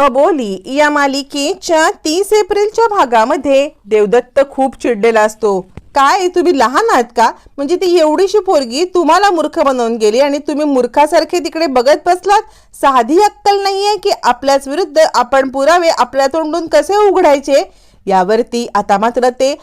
अबोली या मालिकेच्या तीस एप्रिलच्या भागामध्ये देवदत्त खूप चिडलेला असतो. काय तुम्ही लहान आहात का? म्हणजे ती एवढीशी पोरगी तुम्हाला मूर्ख बनवून गेली आणि तुम्ही मूर्खासारखे तिकडे बघत बसलात? साधी अक्कल नाहीये की आपल्याच विरुद्ध आपण पुरावे आपल्या तोंडून कसे उघडायचे? यावरती आता मात्र ते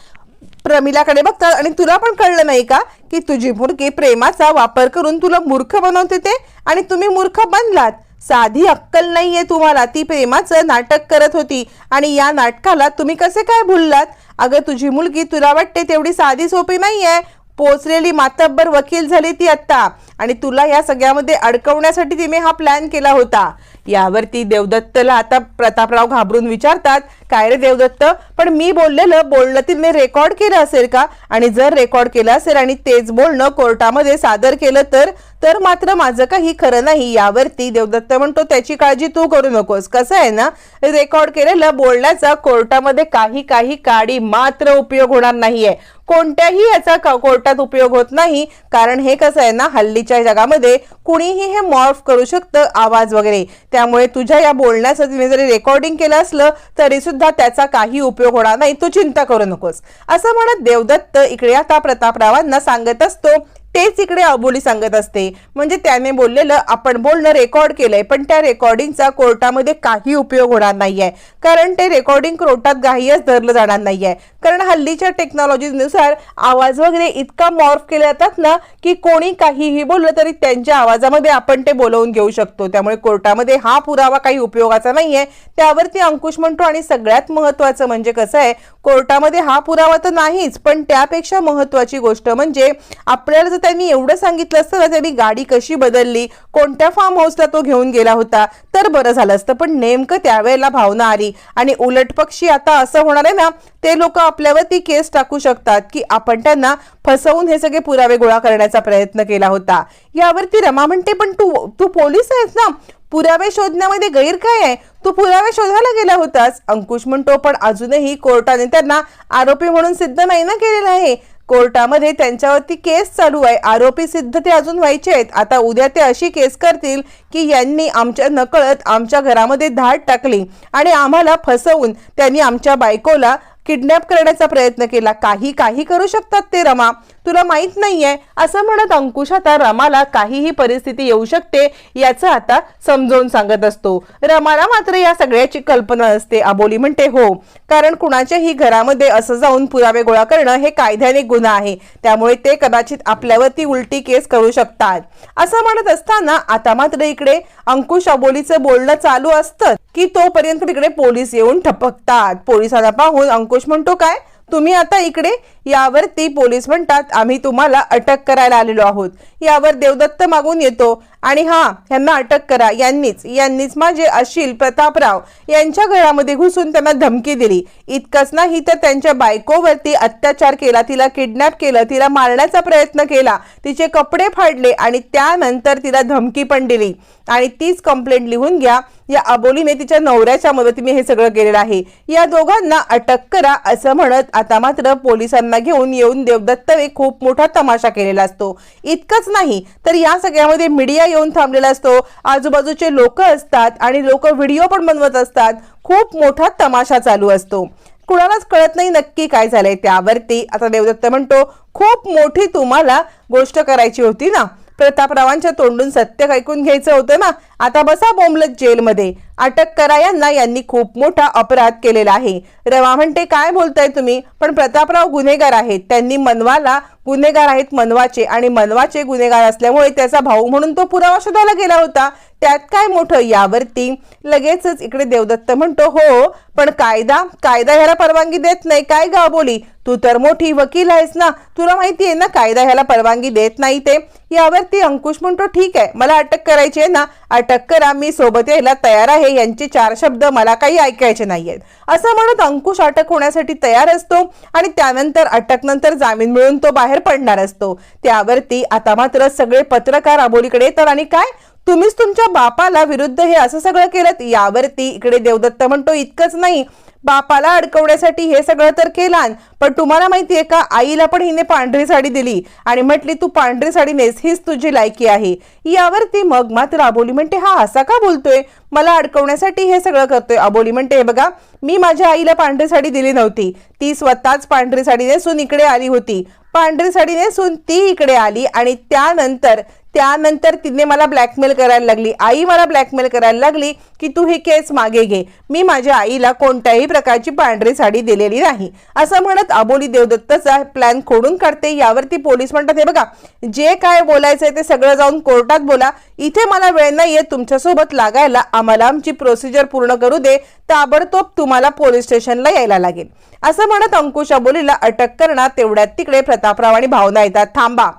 प्रमिलाकडे बघतात आणि तुला पण कळलं नाही का की तुझी मुलगी प्रेमाचा वापर करून तुला मूर्ख बनवते ते? आणि तुम्ही मूर्ख बनलात. साधी अक्कल नाहीये तुम्हाला. ती प्रेमाचं नाटक करत होती. आणि या नाटकाला तुम्ही कसे काय भुललात? अगं तुझी मुलगी तुला वाटते तेवढी साधी सोपी नाहीये. पोचलेली मातब्बर वकील झाली ती आत्ता. आणि तुला या सगळ्यामध्ये अडकवण्यासाठी तिने हा प्लॅन केला होता. यावरती देवदत्तला आता प्रतापराव घाबरून विचारतात काय रे देवदत्त? पण मी बोललेलं बोलणं तिने रेकॉर्ड केलं असेल का? आणि जर रेकॉर्ड केलं असेल आणि तेच बोलणं कोर्टामध्ये सादर केलं तर तर मात्र माझं काही खरं नाही. यावरती देवदत्त म्हणतो त्याची काळजी तू करू नकोस. कसं आहे ना रेकॉर्ड केलेलं बोलण्याचा कोर्टामध्ये काही काही काडी मात्र उपयोग होणार नाहीये. कोणत्याही याचा क- कोर्टात उपयोग होत नाही. कारण हे कसं आहे ना हल्लीच्या जगामध्ये कुणीही हे मॉर्फ करू शकतं आवाज वगैरे. त्यामुळे तुझ्या या बोलण्याचं तिने जरी रेकॉर्डिंग केलं असलं तरी सुद्धा त्याचा काही उपयोग होणार नाही. तू चिंता करू नकोस. असं म्हणत देवदत्त इकडे आता प्रतापरावांना सांगत असतो तेच इकडे अबोली सांगत असते. म्हणजे त्याने बोललेलं आपण बोलणं रेकॉर्ड केलंय पण त्या रेकॉर्डिंगचा कोर्टामध्ये काही उपयोग होणार नाहीये. कारण ते रेकॉर्डिंग कोर्टात घाईच धरलं जाणार नाहीये. कारण हल्लीच्या टेक्नॉलॉजीनुसार आवाज वगैरे इतका मॉर्फ केले जातात ना की कोणी काहीही बोललं तरी त्यांच्या आवाजामध्ये आपण ते बोलवून घेऊ शकतो. त्यामुळे कोर्टामध्ये हा पुरावा काही उपयोगाचा नाहीये. त्यावरती अंकुश म्हणतो आणि सगळ्यात महत्वाचं म्हणजे कसं आहे कोर्टामध्ये हा पुरावा तर नाहीच पण त्यापेक्षा महत्वाची गोष्ट म्हणजे आपल्याला जर त्यांनी एवढं सांगितलं असतं ना त्यांनी गाडी कशी बदलली कोणत्या फार्म हाऊसला तो घेऊन गेला होता तर बरं झालं असतं. पण नेमकं त्यावेळेला भावना आली आणि उलट पक्षी आता असं होणार आहे ना ते लोक आपल्यावरती केस टाकू शकतात की आपण त्यांना फसवून हे सगळे पुरावे गोळा करण्याचा प्रयत्न केला होता. यावरती रमा म्हणते पण तू तू पोलीस आहेस ना? पुरावे शोधण्यामध्ये गैर काय आहे. तू पुरावे शोधायला गेला होतास. अंकुश म्हणतो पण अजूनही कोर्टाने त्यांना आरोपी म्हणून सिद्ध नाही ना केलेला आहे. कोर्टामध्ये त्यांच्यावरती केस चालू आहे. आरोपी सिद्ध ते अजून व्हायचे आहेत. आता उद्या ते अशी केस करतील की यांनी आमच्या नकळत आमच्या घरामध्ये धाड टाकली आणि आम्हाला फसवून त्यांनी आमच्या बायकोला किडनॅप करण्याचा प्रयत्न केला. काही काही करू शकतात ते रमा. तुला माहीत नाहीये असं म्हणत अंकुश आता रमाला काहीही परिस्थिती येऊ शकते याचं आता समजावून सांगत असतो. रमाला मात्र या सगळ्याची कल्पना असते अबोली म्हणते हो कारण कुणाच्याही घरामध्ये असं जाऊन पुरावे गोळा करणं हे कायद्याने गुन्हा आहे. त्यामुळे ते कदाचित आपल्यावरती उलटी केस करू शकतात. असं म्हणत असताना आता मात्र इकडे अंकुश अबोलीचं बोलणं चालू असतं. की तोपर्यंत तिकडे पोलीस येऊन ठपकतात. पोलिसाला पाहून अंकुश म्हणतो काय? तुम्ही आता इकडे यावरती पोलीस म्हणतात आम्ही तुम्हाला अटक करायला आलेलो आहोत. यावर देवदत्त मागून येतो आणि हा ह्यांना अटक करा. यांनीच यांनीच माझे अशील प्रतापराव यांच्या घरामध्ये घुसून त्यांना धमकी दिली. इतकंच नाही तर त्यांच्या बायकोवरती अत्याचार केला तिला किडनॅप केलं तिला मारण्याचा प्रयत्न केला तिचे कपडे फाडले आणि त्यानंतर तिला धमकी पण दिली. आणि तीच कंप्लेंट लिहून घ्या. या अबोलीने तिच्या नवऱ्याच्या मदतीने हे सगळं केलेलं आहे. या दोघांना अटक करा असं म्हणत आता मात्र पोलिसांना घेऊन येऊन देवदत्तने खूप मोठा तमाशा केलेला असतो. इतकंच नाही तर या सगळ्यामध्ये मीडिया येऊन थांबलेला असतो. आजूबाजूचे लोक असतात आणि लोक व्हिडिओ पण बनवत असतात. खूप मोठा तमाशा चालू असतो. कुणालाच कळत नाही नक्की काय झालंय त्यावरती. आता देवदत्त म्हणतो खूप मोठी तुम्हाला गोष्ट करायची होती ना. प्रतापरावांच्या तोंडून सत्य ऐकून घ्यायचं होतं ना. आता बसा बोंबलत जेलमध्ये. अटक करा यांना यांनी खूप मोठा अपराध केलेला आहे. रवा म्हणते काय बोलताय तुम्ही? पण प्रतापराव गुन्हेगार आहेत. त्यांनी मनवाला गुन्हेगार आहेत मनवाचे आणि मनवाचे गुन्हेगार असल्यामुळे त्याचा भाऊ म्हणून तो पुरावा शोधायला गेला होता. त्यात काय मोठं? यावरती लगेचच इकडे देवदत्त म्हणतो हो पण कायदा कायदा ह्याला परवानगी देत नाही. काय गाव बोली तू तर मोठी वकील आहेस ना. तुला माहिती आहे ना कायदा ह्याला परवानगी देत नाही ते. यावरती अंकुश म्हणतो ठीक आहे मला अटक करायची आहे ना. अटक करा मी सोबत यायला तयार आहे. यांचे चार शब्द मला काही ऐकायचे नाहीयेत. असं म्हणत अंकुश अटक होण्यासाठी तयार असतो आणि त्यानंतर अटक नंतर जामीन मिळून तो बाहेर पडणार असतो. त्यावरती आता मात्र सगळे पत्रकार अबोलीकडे येतात आणि काय? तुम्हीच तुमच्या बापाला विरुद्ध हे असं सगळं केलं यावरती इकडे देवदत्त म्हणतो इतकंच नाही. बापाला अडकवण्यासाठी हे सगळं तर केलान पण तुम्हाला माहितीये का? आईला पण हिने पांढरी साडी दिली आणि म्हटली तू पांढरी साडी नेस हीच तुझी लायकी आहे. यावरती मग मात्र अबोली म्हणते हा असा का बोलतोय? मला अडकवण्यासाठी हे सगळं करतोय. अबोली म्हणते "हे बघा मी माझ्या आईला पांढरी साडी दिली नव्हती. ती स्वतःच पांढरी साडी नेसून इकडे आली होती. पांढरी साडी नेसून ती इकडे आली आणि त्यानंतर त्यानंतर तिने मला ब्लॅकमेल करायला लागली. आई मला ब्लॅकमेल करायला लागली की तू ही केस मागे घे. मी माझ्या आईला कोणत्याही प्रकारची पांढरी साडी दिलेली नाही. असं म्हणत अबोली देवदत्तचा प्लॅन खोडून काढते. यावरती पोलीस म्हणतात हे बघा जे काय बोलायचंय ते सगळं जाऊन कोर्टात बोला. इथे मला वेळ नाहीये. तुमच्यासोबत लागायला आम्हाला आमची प्रोसिजर पूर्ण करू दे. ताबडतोब तुम्हाला पोलीस स्टेशनला यायला लागेल. असं म्हणत अंकुश अबोलीला अटक करणार तेवढ्यात तिकडे प्रतापराव आणि भावना येतात. थांबा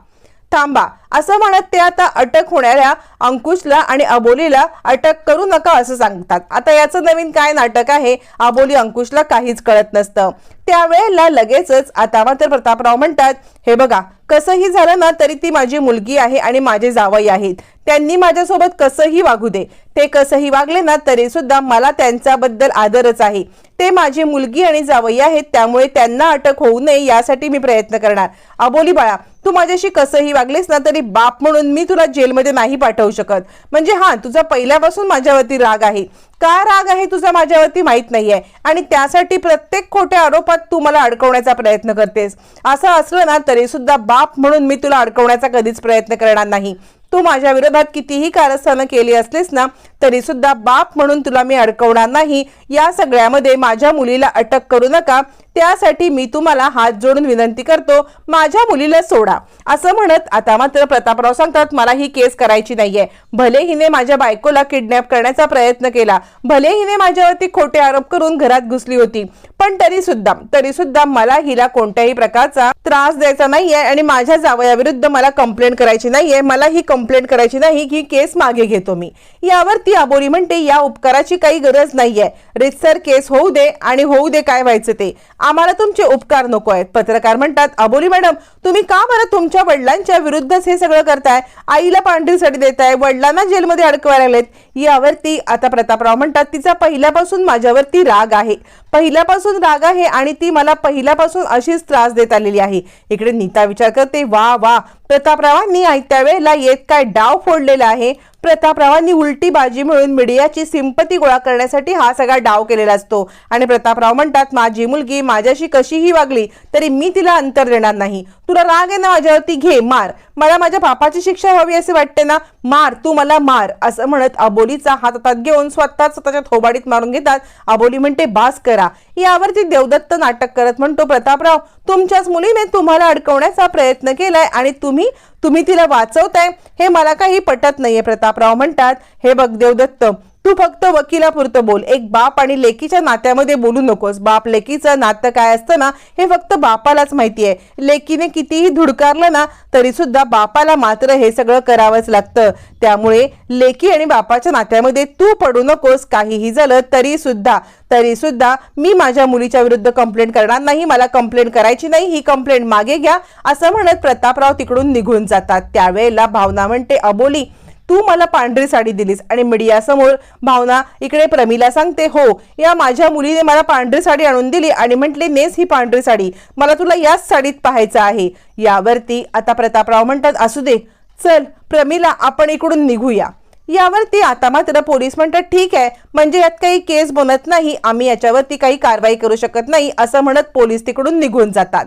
थांबा. असं म्हणत ते आता अटक होणाऱ्या अंकुशला आणि अबोलीला अटक करू नका असं सांगतात. आता याचं नवीन काय नाटक आहे अबोली अंकुशला काहीच कळत नसतं. त्यावेळेला लगेचच आता मात्र प्रतापराव म्हणतात हे बघा कसंही झालं ना तरी ती माझी मुलगी आहे आणि माझे जावई आहेत. त्यांनी माझ्यासोबत कसंही वागू दे. ते कसंही वागले ना तरी सुद्धा मला त्यांच्याबद्दल आदरच आहे. ते माझी मुलगी आणि जावई आहेत त्यामुळे त्यांना अटक होऊ नये यासाठी मी प्रयत्न करणार. अबोली बाळा तू माझ्याशी कसंही वागलेस ना तरी बाप म्हणून मी तुला जेलमध्ये नाही पाठवू शकत. म्हणजे हा तुझा पहिल्यापासून माझ्यावरती राग आहे. का राग आहे तुझा माझ्यावरती माहीत नाहीये. आणि त्यासाठी प्रत्येक खोट्या आरोपात तू मला अडकवण्याचा प्रयत्न करतेस. असं असलं ना तरी सुद्धा बाप म्हणून मी तुला अडकवण्याचा कधीच प्रयत्न करणार नाही. तू माझ्या विरोधात कितीही कारस्थानं केली असलीस ना तरी सुद्धा बाप म्हणून तुला मी अडकवणार नाही. या सगळ्यामध्ये माझ्या मुलीला अटक करू नका. त्यासाठी मी तुम्हाला हात जोडून विनंती करतो माझ्या मुलीला सोडा. असं म्हणत आता मात्र प्रतापराव सांगतात मला ही केस करायची नाहीये. भले हिने माझ्या बायकोला किडनॅप करण्याचा प्रयत्न केला. भले हिने माझ्यावरती खोटे आरोप करून घरात घुसली होती. पण तरी सुद्धा तरी सुद्धा मला हिला कोणत्याही प्रकारचा त्रास द्यायचा नाहीये आणि माझ्या जावयाविरुद्ध मला कंप्लेंट करायची नाहीये. मला ही कंप्लेंट करायची नाही ही केस मागे घेतो मी. यावरती अबोली म्हणते या उपकाराची काही गरज नाहीये. रितसर केस होऊ दे आणि होऊ दे काय व्हायचं ते. आम्हाला तुमचे उपकार नको आहेत. पत्रकार म्हणतात अबोली मॅडम तुम्ही का बरं तुमच्या वडिलांच्या विरुद्धच हे सगळं करताय? आईला पांढरीसाठी देताय वडिलांना जेलमध्ये अडकवायला लागलेत. यावरती आता प्रतापराव म्हणतात तिचा पहिल्यापासून माझ्यावरती राग आहे. पहिल्यापासून राग आहे आणि ती मला पहिल्यापासून अशीच त्रास देत आलेली आहे. इकडे नीता विचार करते वा वा प्रतापरावांनी आयत्या वेळेला येत काय डाव फोडलेला आहे? प्रतापरावांनी उलटी बाजी मिळून मीडियाची सिंपती गोळा करण्यासाठी हा सगळा डाव केलेला असतो. आणि प्रतापराव म्हणतात माझी मुलगी माझ्याशी कशीही वागली तरी मी तिला अंतर देणार नाही. तुला राग आहे ना माझ्यावरती? घे मार. मला माझ्या पापाची शिक्षा व्हावी असे वाटते ना? मार तू मला मार असं म्हणत अबोलीचा हात हातात घेऊन स्वतःच स्वतःच्या थोबाडीत मारून घेतात. अबोली म्हणते बास करा. यावरती देवदत्त नाटक करत म्हणतो प्रतापराव तुमच्याच मुलीने तुम्हाला अडकवण्याचा प्रयत्न केलाय आणि तुम्ही तुम्ही तिला वाचवताय हे मला काही पटत नाहीये प्रतापराव म्हणतात. हे बघ देवदत्त तू फक्त वकिलापुरतं बोल. एक बाप आणि लेकीच्या नात्यामध्ये बोलू नकोस. बाप लेकीचं नातं काय असतं ना हे फक्त बापालाच माहिती आहे. लेकीने कितीही धुडकारलं ना तरी सुद्धा बापाला मात्र हे सगळं करावंच लागतं. त्यामुळे लेकी आणि बापाच्या नात्यामध्ये तू पडू नकोस काहीही झालं तरी सुद्धा तरी सुद्धा मी माझ्या मुलीच्या विरुद्ध कंप्लेंट करणार नाही मला कंप्लेंट करायची नाही ही कंप्लेंट मागे घ्या असं म्हणत प्रतापराव तिकडून निघून जातात. त्यावेळेला भावना म्हणते अबोली तू मला पांढरी साडी दिलीस आणि मीडियासमोर भावना इकडे प्रमीला सांगते हो या माझ्या मुलीने मला पांढरी साडी आणून दिली आणि म्हटले नेस ही पांढरी साडी मला तुला याच साडीत पाहायचं आहे. यावरती आता प्रतापराव म्हणतात असू दे चल प्रमिला आपण इकडून निघूया. यावरती आता मात्र पोलीस म्हणतात ठीक आहे म्हणजे यात काही केस बनत नाही आम्ही याच्यावरती काही कारवाई करू शकत नाही असं म्हणत पोलीस तिकडून निघून जातात.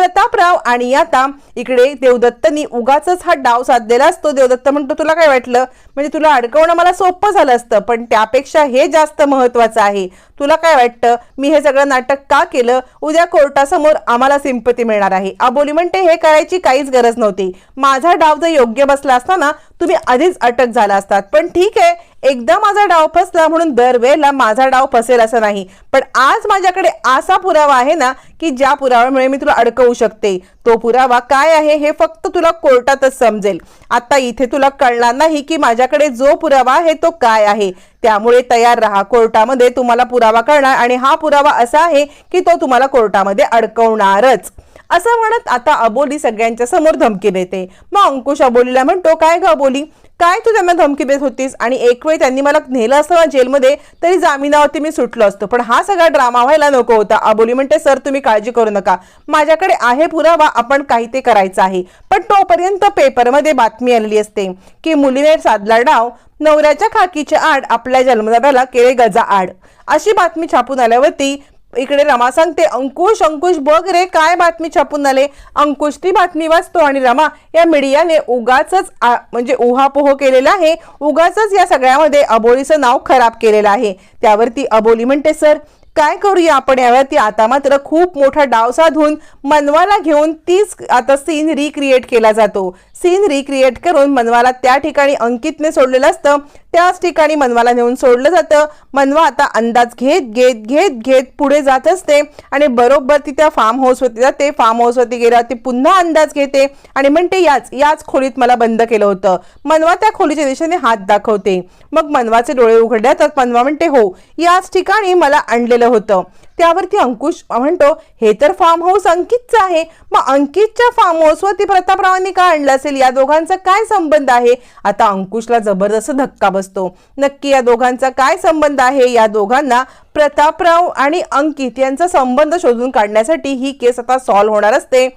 प्रतापराव आणि आता इकडे देवदत्तनी उगाच हा डाव साधलेला असतो. देवदत्त म्हणतो तुला काय वाटलं? म्हणजे तुला अडकवणं मला सोपं झालं असतं पण त्यापेक्षा हे जास्त महत्वाचं आहे. तुला काय वाटतं? मी हे सगळं नाटक का केलं? उद्या कोर्टासमोर आम्हाला सिंपती मिळणार आहे. अबोली म्हणते हे करायची काहीच गरज नव्हती. माझा डाव जर योग्य बसला असता ना तुम्ही आधीच अटक झाला असतात. पण ठीक आहे एकदा माझा डाव फसला म्हणून दरवेळेला माझा डाव फसेल असं नाही. पण आज माझ्याकडे असा पुरावा आहे ना की ज्या पुराव्यामुळे मी तुला अडकवू शकते. तो पुरावा काय आहे हे फक्त तुला कोर्टातच समजेल. आता इथे तुला कळणार नाही की माझ्याकडे जो पुरावा आहे तो काय आहे. त्यामुळे तयार राहा. कोर्टामध्ये तुम्हाला पुरावा कळणार आणि हा पुरावा असा आहे की तो तुम्हाला कोर्टामध्ये अडकवणारच. असं म्हणत आता अबोली सगळ्यांच्या समोर धमकी देते. मग अंकुश अबोलीला म्हणतो काय ग अबोली? काय तू त्यांना धमकी देत होतीस? आणि एक वेळ त्यांनी मला नेलं असतं ना जेलमध्ये तरी जामिनावरती मी सुटलो असतो. पण हा सगळा ड्रामा व्हायला नको होता. अबोली म्हणते सर तुम्ही काळजी करू नका. माझ्याकडे आहे पुरावा आपण काही ते करायचं आहे. पण तोपर्यंत पेपरमध्ये बातमी आलेली असते की मुलीने साधला डाव नवऱ्याच्या खाकीच्या आड आपल्या जन्मदाराला केले गजा आड. अशी बातमी छापून आल्यावरती इकडे रमा सांगते अंकुश अंकुश बघ रे काय बातमी छापून आले. अंकुश ती बातमी वाचतो आणि रमा या मीडियाने उगाच म्हणजे उहापोह केलेला आहे. उगाच या सगळ्यामध्ये अबोलीचं नाव खराब केलेलं आहे. त्यावरती अबोली म्हणते सर काय करूया आपण यावरती? आता मात्र खूप मोठा डाव साधून मनवाला घेऊन तीच आता सीन रिक्रिएट केला जातो. सीन रिक्रिएट करून मनवाला त्या ठिकाणी अंकितने सोडलेलं असतं. त्याच ठिकाणी मनवाला नेऊन सोडलं जातं. मनवा आता अंदाज घेत घेत घेत घेत पुढे जात असते आणि बरोबर ती त्या फार्म हाऊसवरती जाते. फार्म हाऊसवरती गेल्यावर ती पुन्हा अंदाज घेते आणि म्हणते याच याच खोलीत मला बंद केलं होतं. मनवा त्या खोलीच्या दिशेने हात दाखवते. मग मनवाचे डोळे उघडल्या तर मनवा म्हणते हो याच ठिकाणी मला आणलेलं होतं. त्यावरती अंकुश म्हणतो हे तर फार्म हाऊस अंकितचं आहे. मग अंकितच्या फार्म हाऊसवरती प्रतापरावांनी का आणलं असेल? या दोघांचा काय संबंध आहे? आता अंकुशला जबरदस्त धक्का बसतो. नक्की या दोघांचा काय संबंध आहे? या दोघांना प्रतापराव आणि अंकित यांचा संबंध शोधून काढण्यासाठी ही केस आता सॉल्व्ह होणार असते.